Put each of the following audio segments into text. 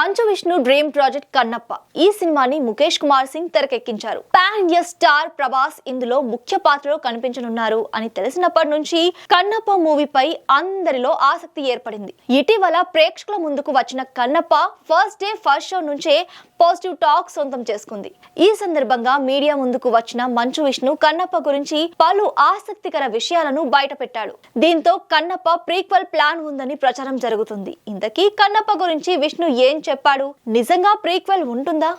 Manchu Vishnu dream project Kannappa. ఈ సినిమాని ముఖేష్ కుమార్ సింగ్ తెరకెక్కించారు. పాన్ ఇండియా స్టార్ ప్రభాస్ ఇందులో ముఖ్య పాత్రలో కనిపించనున్నారు అని తెలిసినప్పటి నుంచి కన్నప్ప మూవీపై అందరిలో ఆసక్తి ఏర్పడింది. ఇటీవల ప్రేక్షకుల ముందుకు వచ్చిన Kannappa first day first show నుంచే పాజిటివ్ టాక్ సొంతం చేసుకుంది. ఈ సందర్భంగా మీడియా ముందుకు వచ్చిన మంచు విష్ణు కన్నప్ప గురించి పలు ఆసక్తికర విషయాలను బయటపెట్టాడు. దీంతో కన్నప్ప ప్రీక్వల్ ప్లాన్ ఉందని ప్రచారం జరుగుతుంది. ఇంతకీ కన్నప్ప గురించి విష్ణు ఏం చెప్పాడు. నిజంగా ప్రీక్వెల్ ఉంటుందా?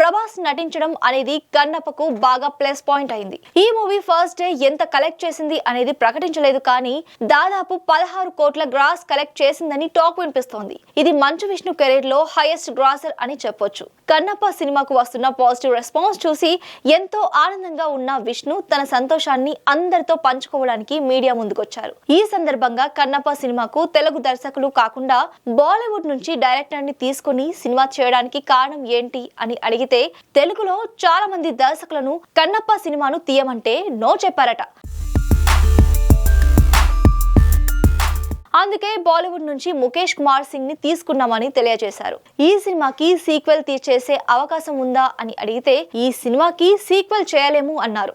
ప్రభాస్ నటించడం అనేది కన్నప్పకు బాగా ప్లస్ పాయింట్ అయింది. ఈ మూవీ ఫస్ట్ డే ఎంత కలెక్ట్ చేసింది అనేది ప్రకటించలేదు కానీ దాదాపు పదహారు కోట్ల గ్రాస్ కలెక్ట్ చేసిందని టాక్ వినిపిస్తోంది. ఇది మంచు విష్ణు కెరీర్లో హైయెస్ట్ గ్రాసర్ అని చెప్పొచ్చు. కన్నప్ప సినిమాకు వస్తున్న పాజిటివ్ రెస్పాన్స్ చూసి ఎంతో ఆనందంగా ఉన్న విష్ణు తన సంతోషాన్ని అందరితో పంచుకోవడానికి మీడియా ముందుకొచ్చారు. ఈ సందర్భంగా కన్నప్ప సినిమాకు తెలుగు దర్శకులు కాకుండా బాలీవుడ్ నుంచి డైరెక్టర్ని తీసుకుని సినిమా చేయడానికి కారణం ఏంటి అని అడిగి అయితే తెలుగులో చాలా మంది దర్శకులను కన్నప్ప సినిమాను తీయమంటే నో చెప్పారట. అందుకే బాలీవుడ్ నుంచి ముఖేష్ కుమార్ సింగ్ని తీసుకున్నామని తెలియజేశారు. ఈ సినిమాకి సీక్వెల్ తీసేసే అవకాశం ఉందా అని అడిగితే ఈ సినిమాకి సీక్వెల్ చేయలేము అన్నారు.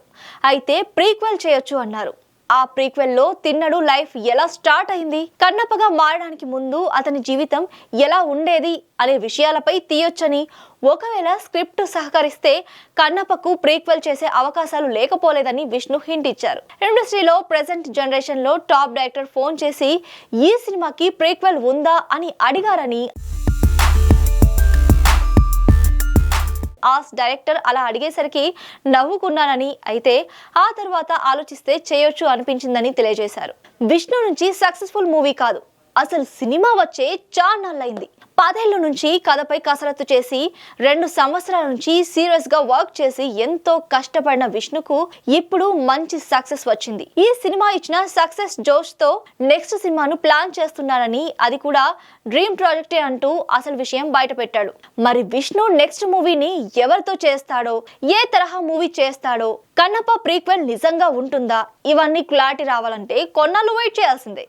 అయితే ప్రీక్వెల్ చేయొచ్చు అన్నారు. ఆ ప్రీక్వెల్లో తిన్నడు లైఫ్ ఎలా స్టార్ట్ అయింది? కన్నప్పగా మారడానికి ముందు అతని జీవితం ఎలా ఉండేది అనే విషయాలపై తీయొచ్చని. ఒకవేళ స్క్రిప్ట్ సహకరిస్తే కన్నప్పకు ప్రీక్వెల్ చేసే అవకాశాలు లేకపోలేదని విష్ణు హింట్ ఇచ్చారు. ఇండస్ట్రీలో ప్రెసెంట్ జనరేషన్లో టాప్ డైరెక్టర్ ఫోన్ చేసి ఈ సినిమాకి ప్రీక్వెల్ ఉందా? అని అడిగారని ఆస్ డైరెక్టర్ అలా అడిగేసరికి నవ్వుకున్నానని అయితే ఆ తర్వాత ఆలోచిస్తే చేయొచ్చు అనిపించిందని తెలియజేశారు. విష్ణు నుంచి సక్సెస్ఫుల్ మూవీ కాదు. అసలు సినిమా వచ్చే చాన్నాళ్ళైంది పదేళ్ళ నుంచి కథపై కసరత్తు చేసి రెండు సంవత్సరాల నుంచి సీరియస్గా వర్క్ చేసి ఎంతో కష్టపడిన విష్ణుకు ఇప్పుడు మంచి సక్సెస్ వచ్చింది. ఈ సినిమా ఇచ్చిన సక్సెస్ జోష్తో నెక్స్ట్ సినిమాను ప్లాన్ చేస్తున్నారని అది కూడా డ్రీమ్ ప్రాజెక్టే అంటూ అసలు విషయం బయట పెట్టాడు మరి విష్ణు నెక్స్ట్ మూవీని ఎవరితో చేస్తాడో ఏ తరహా మూవీ చేస్తాడో కన్నప్ప ప్రీక్వెల్ నిజంగా ఉంటుందా? ఇవన్నీ క్లారిటీ రావాలంటే కొన్నాళ్ళు వెయిట్ చేయాల్సిందే.